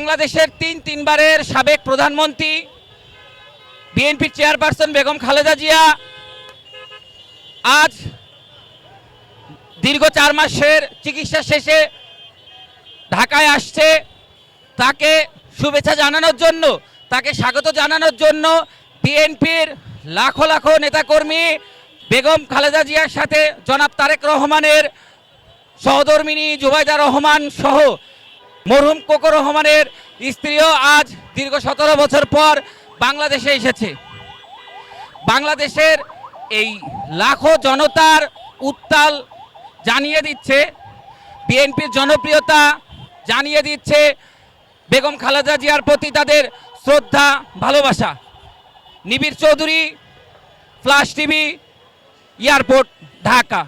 বাংলাদেশের তিন তিনবারের সাবেক প্রধানমন্ত্রী বিএনপির চেয়ারপারসন বেগম খালেদা জিয়া, আজ দীর্ঘ চার মাসের চিকিৎসা শেষে ঢাকায় আসছে। তাকে শুভেচ্ছা জানানোর জন্য, তাকে স্বাগত জানানোর জন্য বিএনপির লাখো লাখো নেতাকর্মী বেগম খালেদা জিয়ার সাথে জনাব তারেক রহমানের সহধর্মিনী জুবাইদা রহমান সহ মরহুম কোকো রহমানের স্ত্রীও আজ দীর্ঘ সতেরো বছর পর বাংলাদেশে এসেছে। বাংলাদেশের এই লাখো জনতার উত্তাল জানিয়ে দিচ্ছে, বিএনপির জনপ্রিয়তা জানিয়ে দিচ্ছে বেগম খালেদা জিয়ার প্রতি তাদের শ্রদ্ধা, ভালোবাসা। Nibir Chowdhury, flash TV, airport, Dhaka.